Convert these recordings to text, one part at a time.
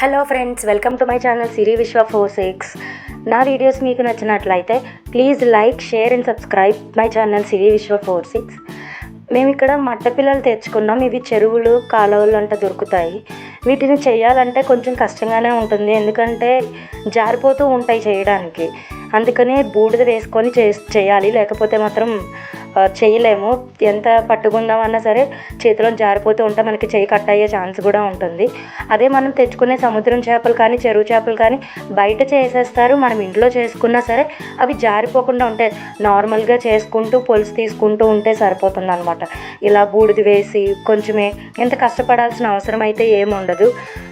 Hello friends welcome to my channel Siri Viswa four six. నా videos మీకు నచ్చినట్లయితే please like share and subscribe my channel Siri Viswa four six. మేము ఇక్కడ మట్ట పిల్లలు తెచ్చుకున్నాం. ఇవి చెరువులు కాలువలు అంట దొరుకుతాయి. వీటిని చేయాలంటే కొంచెం కష్టంగానే ఉంటుంది. ఎందుకంటే జారిపోతూ ఉంటాయి చేయడానికి. అందుకనే బూడిద వేసుకొని చే చేయాలి. లేకపోతే మాత్రం చేయలేము. ఎంత పట్టుకుందామన్నా సరే చేతిలో జారిపోతూ ఉంటే మనకి చేయి కట్ అయ్యే ఛాన్స్ కూడా ఉంటుంది. అదే మనం తెచ్చుకునే సముద్రం చేపలు కానీ చెరువు చేపలు కానీ బయట చేసేస్తారు. మనం ఇంట్లో చేసుకున్నా సరే అవి జారిపోకుండా ఉంటాయి నార్మల్గా చేసుకుంటూ పొలుసు తీసుకుంటూ ఉంటే సరిపోతుంది అనమాట ఇలా బూడిది వేసి కొంచెమే ఎంత కష్టపడాల్సిన అవసరం అయితే ఏమి ఉండదు.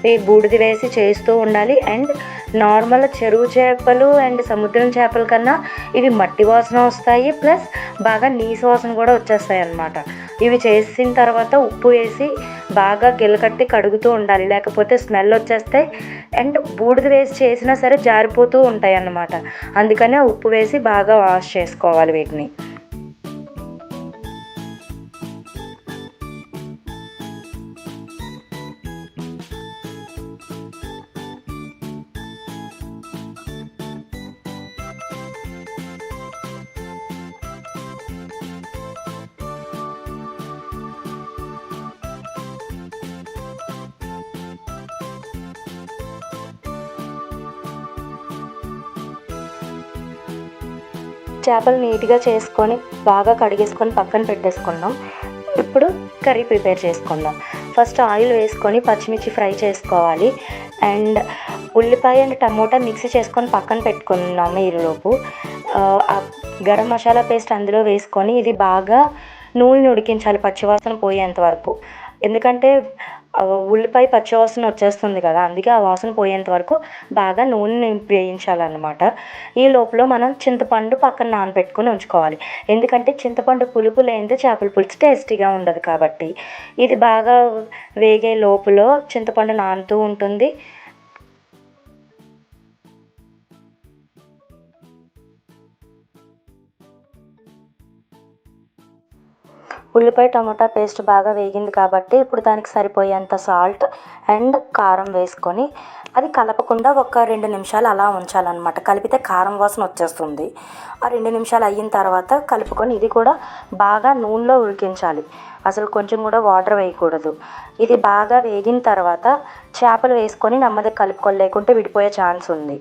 ఈ బూడిది వేసి చేస్తూ ఉండాలి. అండ్ నార్మల్ చెరువు చేపలు అండ్ సముద్రం చేపల కన్నా ఇవి మట్టి వాసన వస్తాయి. ప్లస్ బాగా నీసు వాసన కూడా వచ్చేస్తాయి అన్నమాట ఇవి చేసిన తర్వాత ఉప్పు వేసి బాగా గిలకట్టి కడుగుతూ ఉండాలి. లేకపోతే స్మెల్ వచ్చేస్తే అండ్ బూడిద వేసి చేసినా సరే జారిపోతూ ఉంటాయి అన్నమాట అందుకనే ఉప్పు వేసి బాగా వాష్ చేసుకోవాలి వీటిని. చేపలు నీట్గా చేసుకొని బాగా కడిగేసుకొని పక్కన పెట్టేసుకున్నాం. ఇప్పుడు కర్రీ ప్రిపేర్ చేసుకుందాం. ఫస్ట్ ఆయిల్ వేసుకొని పచ్చిమిర్చి ఫ్రై చేసుకోవాలి. అండ్ ఉల్లిపాయ అండ్ టమోటా మిక్సీ చేసుకొని పక్కన పెట్టుకున్నాము ఈలోపు. గరం మసాలా పేస్ట్ అందులో వేసుకొని ఇది బాగా నూనె ఉడికించాలి పచ్చివాసన పోయేంత వరకు. ఎందుకంటే ఉల్లిపాయ పచ్చివాసన వచ్చేస్తుంది కదా అందుకే ఆ వాసన పోయేంత వరకు బాగా నూనె వేయించాలన్నమాట. ఈ లోపల మనం చింతపండు పక్కన నానబెట్టుకుని ఉంచుకోవాలి. ఎందుకంటే చింతపండు పులుపు లేనిదే చేపల పులుసు టేస్టీగా ఉండదు కాబట్టి. ఇది బాగా వేగే లోపల చింతపండు నానుతూ ఉంటుంది. ఉల్లిపాయ టమోటా పేస్ట్ బాగా వేగింది కాబట్టి ఇప్పుడు దానికి సరిపోయేంత సాల్ట్ అండ్ కారం వేసుకొని అది కలపకుండా ఒక రెండు నిమిషాలు అలా ఉంచాలన్నమాట. కలిపితే కారం వాసన వచ్చేస్తుంది. ఆ రెండు నిమిషాలు అయిన తర్వాత కలుపుకొని ఇది కూడా బాగా నూనెలో ఉడికించాలి. అసలు కొంచెం కూడా వాటర్ వేయకూడదు. ఇది బాగా వేగిన తర్వాత చేపలు వేసుకొని నెమ్మది కలుపుకొని లేకుంటే విడిపోయే ఛాన్స్ ఉంది.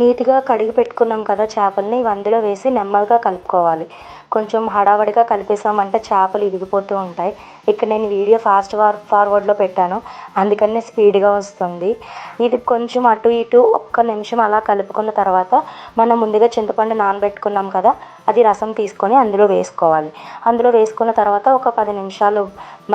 నీట్గా కడిగి పెట్టుకున్నాం కదా చేపల్ని ఇవి అందులో వేసి నెమ్మదిగా కలుపుకోవాలి. కొంచెం హడావడిగా కలిపేసామంటే చేపలు ఇరిగిపోతూ ఉంటాయి. ఇక్కడ నేను వీడియో ఫాస్ట్ ఫార్ ఫార్వర్డ్లో పెట్టాను. అందుకనే స్పీడ్గా వస్తుంది. ఇది కొంచెం అటు ఇటు ఒక్క నిమిషం అలా కలుపుకున్న తర్వాత మనం ముందుగా చింతపండు నానబెట్టుకున్నాం కదా అది రసం తీసుకొని అందులో వేసుకోవాలి. అందులో వేసుకున్న తర్వాత ఒక పది నిమిషాలు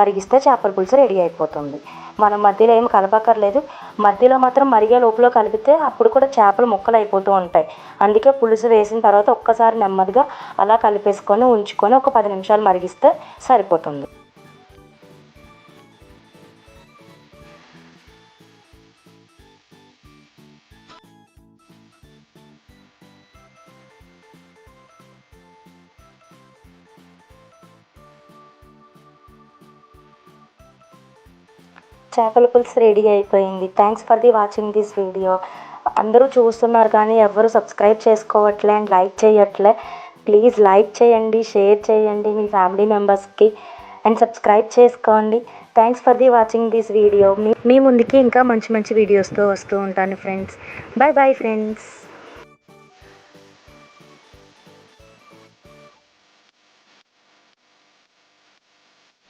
మరిగిస్తే చేపల పులుసు రెడీ అయిపోతుంది. మనం మధ్యలో ఏం కలపక్కర్లేదు. మధ్యలో మాత్రం మరిగే లోపల కలిపితే అప్పుడు కూడా చేపలు ముక్కలు అయిపోతూ ఉంటాయి. అందుకే పులుసు వేసిన తర్వాత ఒక్కసారి నెమ్మదిగా అలా కలిపేసుకొని ఉంచుకొని ఒక పది నిమిషాలు మరిగిస్తే సరిపోతుంది. చేపల పులుసు రెడీ అయిపోయింది. Thanks for the watching this video అందరూ చూస్తున్నారు కానీ ఎవరు సబ్స్క్రైబ్ చేసుకోవట్లే అండ్ లైక్ చేయట్లే. ప్లీజ్ లైక్ చేయండి షేర్ చేయండి మీ ఫ్యామిలీ మెంబర్స్కి అండ్ సబ్స్క్రైబ్ చేసుకోండి. Thanks for the watching this video మీ ముందుకి ఇంకా మంచి మంచి వీడియోస్తో వస్తూ ఉంటాను ఫ్రెండ్స్ బాయ్ బాయ్ ఫ్రెండ్స్